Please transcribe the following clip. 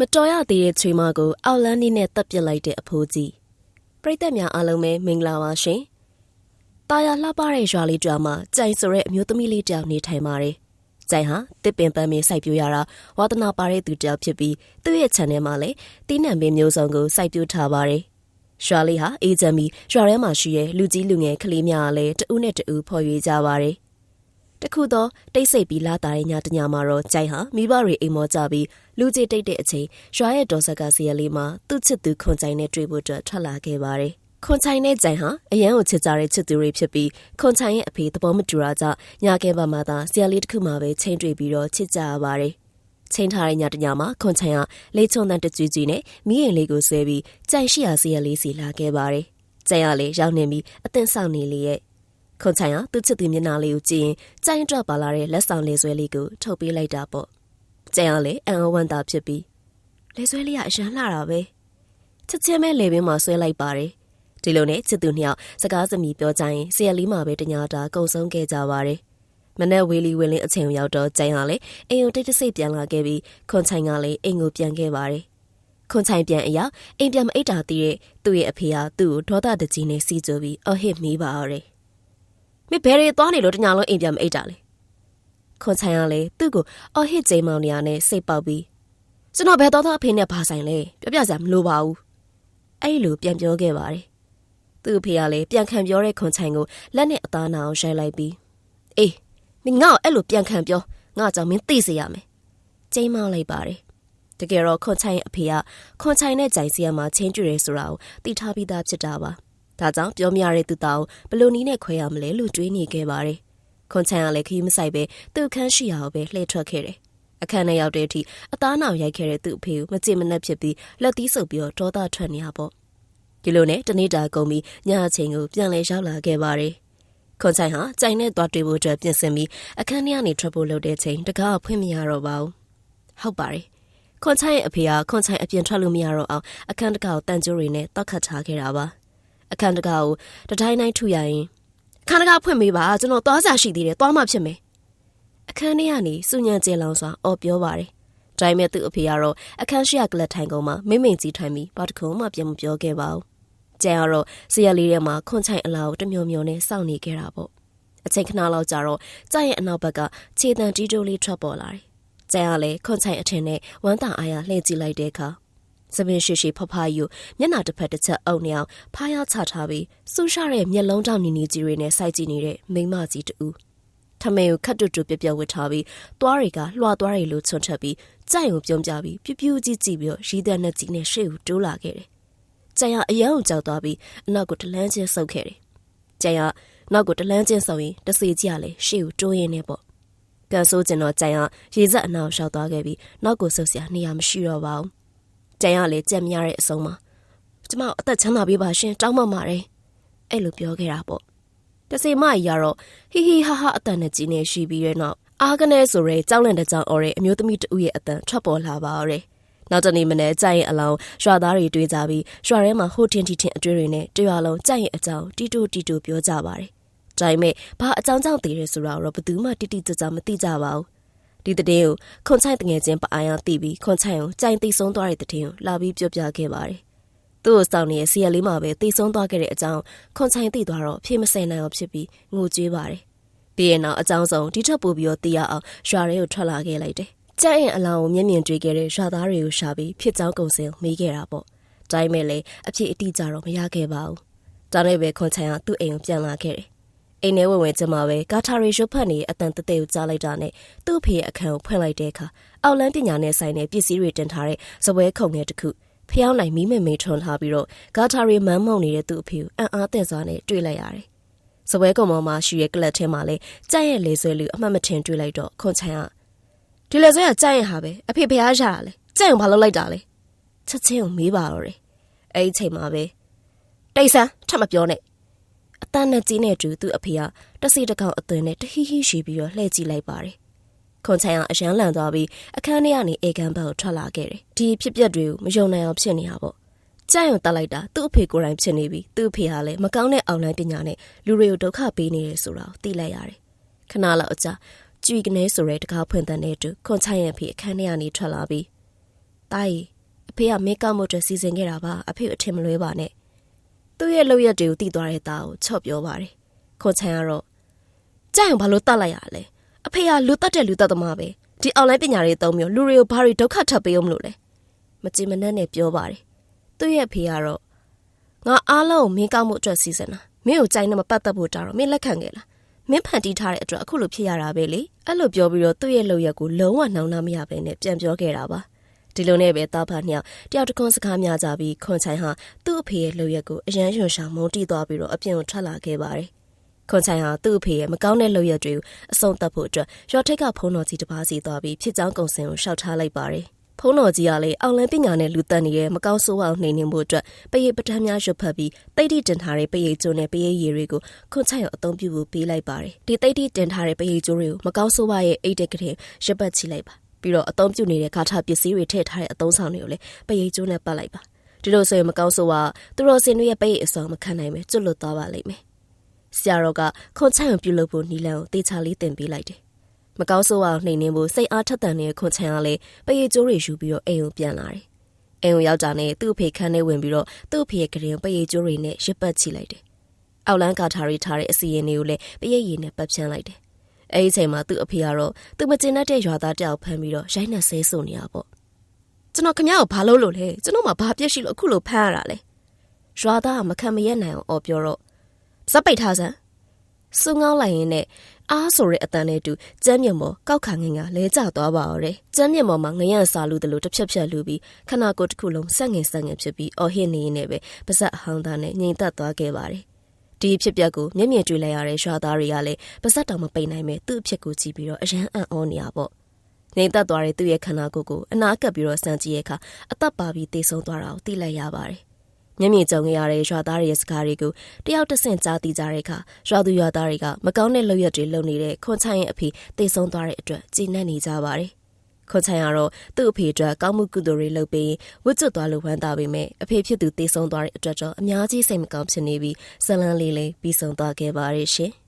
မတော်ရသေးတဲ့ချွေမကိုအောက်လန်းနေနဲ့တပ်ပစ်လိုက်တဲ့အဖိုးကြီးပရိသတ်များအားလုံးပဲမင်္ဂလာပါရှင်။တာယာလှပတဲ့ရွာလေးကြွားမှာကြိုင်ဆိုတဲ့အမျိုးသမီးလေးတယောက်နေထိုင်ပါတယ်။ကြိုင်ဟာတစ်ပင်ပန်းမင်းစိုက်ပျိုးရတာဝါသနာပါတဲ့သူတယောက်ဖြစ်ပြီးသူ့ရဲ့ channel မှာလည်းတီးနှံပင်မျိုးစုံကိုစိုက်ပျိုးထားပါတယ်။ရွာလေးဟာအေဂျင့်မီရွာထဲမှာရှိတဲ့လူကြီးလူငယ်ကလေးများကလည်းတဦးနဲ့တဦးဖော်ရွေကြပါတယ်။ တခုသောတိတ်ဆိတ်ပြီးလာတာတဲ့ညတညမှာတော့ကြိုင်ဟာမိဘတွေအိမ်မောကြပြီးလူကြီးတိတ်တဲ့အချိန်ရွာရဲ့တော်ဆက်ကစီရလေးမှာသူ့ချစ်သူခွန်ချိုင်နဲ့တွေ့ဖို့အတွက်ထွက်လာခဲ့ပါတယ်။ခွန်ချိုင်နဲ့ကြိုင်ဟာအရန်ကိုချစ်ကြတဲ့ချစ်သူတွေဖြစ်ပြီးခွန်ချိုင်ရဲ့အဖေသဘောမတူတာကြောင့်ညကဲပါမှသာစီရလေးတစ်ခုမှပဲချိန်တွေ့ပြီးတော့ချစ်ကြရပါတယ်။ချိန်ထားတဲ့ညတညမှာခွန်ချိုင်ကလေချုံတန်တကြွကြီးနဲ့မိရင်လေးကိုဆွဲပြီးကြိုင်ရှိရာစီရလေးစီလာခဲ့ပါတယ်။ကြိုင်ကလည်းရောက်နေပြီးအသင့်ဆောင်နေလေရဲ့ ခွန်ချိုင်ဟာသူ့ချစ်သူမျက်နှာလေးကိုကြည့်ရင်ကြိုင်းတော့ပါလာတဲ့လက်ဆောင်လေဆွဲလေးကိုထုတ်ပေးလိုက်တာပေါ့။ကျန်ရလေအန်အဝန္တာဖြစ်ပြီးလေဆွဲလေးကအရန်လှတာပဲ။ချစ်ချင်းပဲလေပင်မှာဆွဲလိုက်ပါတယ်။ဒီလိုနဲ့ချစ်သူနှစ်ယောက်စကားစမြည်ပြောကြရင်ဆရာလေးမှာပဲတညာတာကုံဆုံးခဲ့ကြပါတယ်။မနေ့ဝေလီဝေလင်းအချိန်ရောက်တော့ကျန်ရလေအိမ်ကိုတိတ်တဆိတ်ပြန်လာခဲ့ပြီးခွန်ချိုင်ကလည်းအိမ်ကိုပြန်ခဲ့ပါတယ်။ခွန်ချိုင်ပြန်အရောက်အိမ်ပြန်မအိတ်တာတည်တဲ့သူ့ရဲ့အဖေကသူ့ကိုဒေါသတကြီးနဲ့စီးကြပြီးအော်ဟစ်မိပါတော့တယ် မင်းဘယ်ရီသွားနေလို့တညာလုံးအိမ်ပြန်မအိတ်တာလေခွန်ချိုင်ကလည်းသူ့ကိုအော်ဟစ်ကြိမ်မောင်နေရနဲ့စိတ်ပေါက်ပြီးကျွန်တော်ဘယ်တော့တော့အဖေနဲ့ဘာဆိုင်လဲပြောပြစရာမလိုပါဘူးအဲ့လိုပြန်ပြောခဲ့ပါတယ်သူ့အဖေကလည်းပြန်ခံပြောတဲ့ခွန်ချိုင်ကိုလက်နဲ့အသားနာအောင်ရိုက်လိုက်ပြီးအေးမင်းငါ့ကိုအဲ့လိုပြန်ခံပြောငါကြောင့်မင်းသိစေရမယ်ကြိမ်မောင်လိုက်ပါတယ်တကယ်တော့ခွန်ချိုင်ရဲ့အဖေကခွန်ချိုင်နဲ့ကြိုင်စီရမှာချင်းကျွရဲဆိုတာကိုသိထားပြီးသားဖြစ်တာပါ ဒါကြောင့်ပြောမရတဲ့သူတောင်ဘယ်လိုနည်းနဲ့ခွဲရမလဲလို့တွေးနေခဲ့ပါတယ်။ခွန်ချန်ကလည်းခရီးမဆိုင်ပဲသူ့အခန်းရှိရာကိုပဲလှည့်ထွက်ခဲ့တယ်။အခန်းထဲရောက်တဲ့အထိအသားနောင်ရိုက်ခဲ့တဲ့သူ့အဖေကိုမကြင်မနှက်ဖြစ်ပြီးလက်သီးဆုပ်ပြီးတော့ဒေါသထွက်နေရပေါ့။ဒီလိုနဲ့တနေ့တာကုန်ပြီးညအချိန်ကိုပြန်လဲရောက်လာခဲ့ပါတယ်။ခွန်ချန်ဟာကြိုင်နဲ့သွားတွေ့ဖို့အတွက်ပြင်ဆင်ပြီးအခန်းထဲကနေထွက်ဖို့လုပ်တဲ့ချိန်တကားဖွင့်မရတော့ပါဘူး။ဟုတ်ပါတယ်။ခွန်ချိုင်ရဲ့အဖေကခွန်ချိုင်အပြင်ထွက်လို့မရတော့အောင်အခန်းတကားကိုတန်ကြိုးတွေနဲ့တောက်ခတ်ထားခဲ့တာပါ။ အခန်းတကားကိုတတိုင်းတိုင်းထုရရင်အခန်းတကားဖွင့်ပေးပါကျွန်တော်သွားစားရှိသေးတယ်သွားမှဖြစ်မယ်အခန်းထဲကနေစုညံကျဲလောင်စွာအော်ပြောပါတယ်ဒါပေမဲ့သူ့အဖေကတော့အခန်းရှိရကလတ်ထိုင်ကုန်မှာမိမ့်မိန်ကြီးထိုင်ပြီးဘာတစ်ခုမှပြန်မပြောခဲ့ပါဘူးကျန်ကတော့ဆရာလေးထဲမှာခွန်ချိုင်အလားကိုတမျိုးမျိုးနဲ့စောင့်နေခဲ့တာပေါ့အချိန်ခဏလောက်ကြာတော့ကြရဲ့အနောက်ဘက်ကခြေတံကြီးတိုးလေးထွက်ပေါ်လာတယ်ကျန်ကလည်းခွန်ချိုင်အထင်နဲ့ဝမ်းသာအားရလှည့်ကြည့်လိုက်တဲ့အခါ စပင်ရှိရှိဖဖယူမျက်နှာတစ်ဖက်တစ်ချက်အုပ်နေအောင်ဖားရချထားပြီးစူးရှတဲ့မျက်လုံးတောင်နီနီကြီးတွေနဲ့စိုက်ကြည့်နေတဲ့မိန်းမကြီးတူထမင်းကိုခတ်တူတူပြပြဝစ်ထားပြီးသွားတွေကလွှာသွားတွေလိုချွန်ထက်ပြီးကြိုက်ုံပြုံးကြပြီးပြူးပြူးကြီးကြည့်ပြီးရီးတဲ့နဲ့ကြီးနဲ့ရှေ့ကိုတိုးလာခဲ့တယ်။ကျန်ရအယံကိုကြောက်သွားပြီးအနောက်ကိုတလန်းချင်းဆုပ်ခဲ့တယ်။ကျန်ရနောက်ကိုတလန်းချင်းဆုပ်ရင်တစေကြီးကလည်းရှေ့ကိုတိုးရင်းနေပေါ့။ကန်ဆိုးကျင်တော့ကျန်ရရေစက်အနောက်ရှောက်သွားခဲ့ပြီးနောက်ကိုဆုပ်စရာနေရာမရှိတော့ပါဘူး။ ကြံရလေကြက်မရတဲ့အဆုံးမှာကျမအသက်ချမ်းသာပေးပါရှင်တောင်းပန်ပါတယ်အဲ့လိုပြောခဲ့တာပေါ့တစီမကြီးကတော့ဟီဟီဟာဟာအတန်နဲ့ကြီးနေရှိပြီးတဲ့နောက်အာကနေဆိုရဲကြောက်လန့်တဲ့ကြောင်အော်တဲ့အမျိုးသမီးတဦးရဲ့အတန်ထွက်ပေါ်လာပါတော့တယ်နောက်တနေ့မနေ့ကြိုက်ရင်အလောင်းရွာသားတွေတွေ့ကြပြီးရွာထဲမှာဟိုတင်တီတင်အတွေ့တွေနဲ့တရွာလုံးကြိုက်ရင်အကြောင်းတီတူတီတူပြောကြပါတယ်ဒါပေမဲ့ဘာအကြောင်းကြောင့်တည်ရဲဆိုတာတော့ဘယ်သူမှတိတိကျကျမသိကြပါဘူး ဒီတဲ့ကိုခွန်ချိုင်တငယ်ချင်းပအာရတီးပြီးခွန်ချိုင်ကိုကြိုင်သိဆုံးသွားတဲ့တဲ့ကိုလာပြီးပြောပြခဲ့ပါတယ်။သူ့ကိုစောင့်နေတဲ့စီရလေးမှာပဲသိဆုံးသွားခဲ့တဲ့အကြောင်းခွန်ချိုင်သိသွားတော့ဖြေမစင်နိုင်အောင်ဖြစ်ပြီးငိုကြွေးပါတယ်။ပြီးရင်တော့အကြောင်းဆုံးဒီထက်ပိုပြီးတော့သိရအောင်ရွာထဲကိုထွက်လာခဲ့လိုက်တယ်။ကြက်ရင်အလောင်းကိုမျက်မြင်တွေ့ခဲ့တဲ့ရွာသားတွေကိုရှာပြီးဖြစ်ကြောင်းကုံစင်မေးခဲ့တာပေါ့။ဒါပေမဲ့လည်းအဖြစ်အတိအကျတော့မရခဲ့ပါဘူး။ဒါနဲ့ပဲခွန်ချိုင်ကသူ့အိမ်ကိုပြန်လာခဲ့တယ်။ အိမ်ထဲဝင်ဝင်ကျမပဲကာထာရီရုပ်ဖတ်နေအတန်တသက်ကိုကြားလိုက်တာနဲ့သူ့ဖေရဲ့အခန်းကိုဖွင့်လိုက်တဲ့အခါအောက်လန်းပညာနဲ့ဆိုင်တဲ့ပစ္စည်းတွေတင်ထားတဲ့ဇပွဲခုံငယ်တစ်ခုဖျောင်းနိုင်မီးမမေထွန်ထားပြီးတော့ဂါထာရီမန်းမုံနေတဲ့သူ့အဖေကိုအံ့အားသင့်စွာနဲ့တွေ့လိုက်ရတယ်။ဇပွဲကုံပေါ်မှာရှိရဲ့ကလတ်ထဲမှာလဲကြက်ရဲ့လေဆွဲလူအမှတ်မထင်တွေ့လိုက်တော့ခွန်ချန်ကဒီလေဆွဲကကြက်ရဲ့ဟာပဲအဖေဖျားရတာလေကြက်ုံဘာလုပ်လိုက်တာလဲချက်ချင်းကိုမေးပါတော့တယ်။အဲ့ဒီချိန်မှာပဲတိတ်ဆန်းထပ်မပြောနဲ့ အတန်းနဲ့ကြီးနဲ့တူသူ့အဖေကတစီတကောင်အသွင်နဲ့တဟိဟိရှိပြီးတော့လှည့်ကြည့်လိုက်ပါတယ်။ခွန်ချိုင်ကအရန်လန်သွားပြီးအခန်းထဲကနေအေကန်ဘက်ကိုထွက်လာခဲ့တယ်။ဒီဖြစ်ပျက်တွေကိုမယုံနိုင်အောင်ဖြစ်နေတာပေါ့။ကြိုင်ုံတက်လိုက်တာသူ့အဖေကိုယ်တိုင်ဖြစ်နေပြီးသူ့အဖေဟာလည်းမကောင်းတဲ့အောင်လိုင်းပညာနဲ့လူတွေကိုဒုက္ခပေးနေတယ်ဆိုတာကိုသိလိုက်ရတယ်။ခဏလောက်အကြာကြွေကနေဆိုရဲတကားဖွင့်တဲ့နဲ့တူခွန်ချိုင်ရဲ့အဖေအခန်းထဲကနေထွက်လာပြီးတတားကြီးအဖေကမေကပ်မှုအတွက်စီစဉ်ခဲ့တာပါအဖေအထင်မလွဲပါနဲ့ သူ့ရဲ့လုပ်ရက်တွေကိုသိသွားတဲ့သားကိုချော့ပြောပါတယ်ခွန်ချန်ကတော့ကြိုက်အောင်ဘာလို့တတ်လိုက်ရလဲအဖေကလူတက်တဲ့လူတက်သမားပဲဒီအွန်လိုင်းပညာတွေသုံးမျိုးလူတွေကိုဘာတွေဒုက္ခထပ်ပေးအောင်မလို့လဲမကြည်မနှက်နဲ့ပြောပါတယ်သူ့ရဲ့အဖေကတော့ငါအားလုံးကိုမင်းကောက်မှုအတွက်စီစဉ်တာမင်းကိုကြိုက်နေမပတ်သက်ဖို့တာတော့မင်းလက်ခံခဲ့လားမင်းဖန်တီးထားတဲ့အတွက်အခုလိုဖြစ်ရတာပဲလေအဲ့လိုပြောပြီးတော့သူ့ရဲ့လုပ်ရက်ကိုလုံးဝနှောင်နှမရပဲနဲ့ပြန်ပြောခဲ့တာပါ ဒီလိုနဲ့ပဲတာဖာနှစ်ယောက်တယောက်တစ်ခွန်းစကားများကြပြီးခွန်ချိုင်ဟာသူ့အဖေရဲ့လုပ်ရက်ကိုအရန်ရွှန်ရှာမုန်းတီးသွားပြီးတော့အပြင်ကိုထွက်လာခဲ့ပါတယ်ခွန်ချိုင်ဟာသူ့အဖေရဲ့မကောင်းတဲ့လုပ်ရက်တွေကိုအဆုံးသတ်ဖို့အတွက်ရွာထိပ်ကဖုံးတော်ကြီးတစ်ပါးစီသွားပြီးဖြစ်ကြောင်းကုံစင်ကိုရှောက်ထားလိုက်ပါတယ်ဖုံးတော်ကြီးကလည်းအောင်လန်းပညာနဲ့လူတက်နေတဲ့မကောင်းဆိုးအောင်နှိမ်နှင်းဖို့အတွက်ပရိတ်ပတန်းများရွတ်ဖတ်ပြီးတိတ်တိတင်ထားတဲ့ပရိတ်ကျိုးနဲ့ပရိတ်ရည်တွေကိုခွန်ချိုင်ကိုအသုံးပြုဖို့ပေးလိုက်ပါတယ်ဒီတိတ်တိတင်ထားတဲ့ပရိတ်ကျိုးတွေကိုမကောင်းဆိုးပါရဲ့အိတ်တက်ကလေးရွတ်ပတ်ချိလိုက်ပါ ပြီးတော့အသုံးပြုနေတဲ့ဂါထာပစ္စည်းတွေထည့်ထားတဲ့အသုံးဆောင်တွေကိုလည်းပရိတ်ကျိုးနဲ့ပတ်လိုက်ပါဒီလိုဆိုရင်မကောင်းဆိုးကသူတော်စင်တွေရဲ့ပရိတ်အစောမခံနိုင်ပဲကျွတ်လွတ်သွားပါလိမ့်မယ်ဆရာတော်ကခွန်ချိုင်ကိုပြုလုပ်ဖို့နီလန်ကိုတေချာလေးတင်ပေးလိုက်တယ်မကောင်းဆိုးအောင်နှိမ်နှင်းဖို့စိတ်အားထက်သန်နေတဲ့ခွန်ချန်ကလည်းပရိတ်ကျိုးတွေယူပြီးတော့အိမ်ကိုပြန်လာတယ်။အိမ်ကိုရောက်တာနဲ့သူ့အဖေခန်းထဲဝင်ပြီးတော့သူ့အဖေရဲ့ကရင်ပရိတ်ကျိုးတွေနဲ့ရစ်ပတ်ချိလိုက်တယ်။အောက်လန်းကာထားရီထားတဲ့အစီရင်တွေကိုလည်းပရိတ်ရည်နဲ့ပတ်ဖြန်းလိုက်တယ်။ အဲဒီအချိန်မှာသူ့အဖေကတော့သူမကျင်တတ်တဲ့ရွာသားတယောက်ဖမ်းပြီးတော့ရိုက်နှက်ဆဲဆိုနေရပေါ့။ကျွန်တော်ခမရကိုဘာလုပ်လို့လဲကျွန်တော်မှဘာပြစ်ရှိလို့အခုလိုဖမ်းရတာလဲ။ရွာသားကမခံမရက်နိုင်အောင်អော်ပြောတော့စပ်ပိတ်ထားစမ်းစူငောင်းလိုက်ရင်နဲ့အားဆိုတဲ့အတန်နဲ့တူကျမ်းမြင့်ပေါ်ကောက်ခါငင်ကလဲကျသွားပါတော့တယ်။ကျမ်းမြင့်ပေါ်မှာငရန့်စာလူတလို့တစ်ဖြက်ဖြက်လူပြီးခနာကိုယ်တစ်ခုလုံးဆက်ငင်ဆက်ငင်ဖြစ်ပြီးအော်ဟစ်နေနေပဲပါဇက်အဟောင်းသားနဲ့ငြိမ်သက်သွားခဲ့ပါတယ်။ ဒီဖြစ်ပျက်ကိုမျက်မြင်တွေ့လိုက်ရတဲ့ရွာသားတွေကလည်းပါဇက်တောင်မပိန်နိုင်ပဲသူ့အဖြစ်ကိုကြည့်ပြီးတော့အရန်အံ့ဩနေရပေါ့။ငြိမ်သက်သွားတဲ့သူ့ရဲ့ခနာကိုယ်ကိုအနာကပ်ပြီးတော့စမ်းကြည့်ရဲ့အခါအသက်ပါပြီးတေဆုံးသွားတာကိုသိလိုက်ရပါတယ်။မျက်မြင်ကြုံရတဲ့ရွာသားတွေရဲ့စကားတွေကိုတယောက်တစ်ဆင့်ကြားသိကြတဲ့အခါရွာသူရွာသားတွေကမကောင်းတဲ့လုပ်ရက်တွေလုပ်နေတဲ့ခွန်ချိုင်ရဲ့အဖေတေဆုံးသွားတဲ့အတွက်ကြည်နပ်နေကြပါတယ်။ ခွန်ချိုင်ကတော့သူ့အဖေအတွက်ကောင်းမှုကုသိုလ်တွေလုပ်ပြီးဝတ်ကျွတ်သွားလို့ဝမ်းသာပေမဲ့အဖေဖြစ်သူတေဆုံးသွားတဲ့အတွက်တော့အများကြီးစိတ်မကောင်းဖြစ်နေပြီးဇလန်းလေးလေးပြီးဆုံးသွားခဲ့ပါတယ်ရှင်။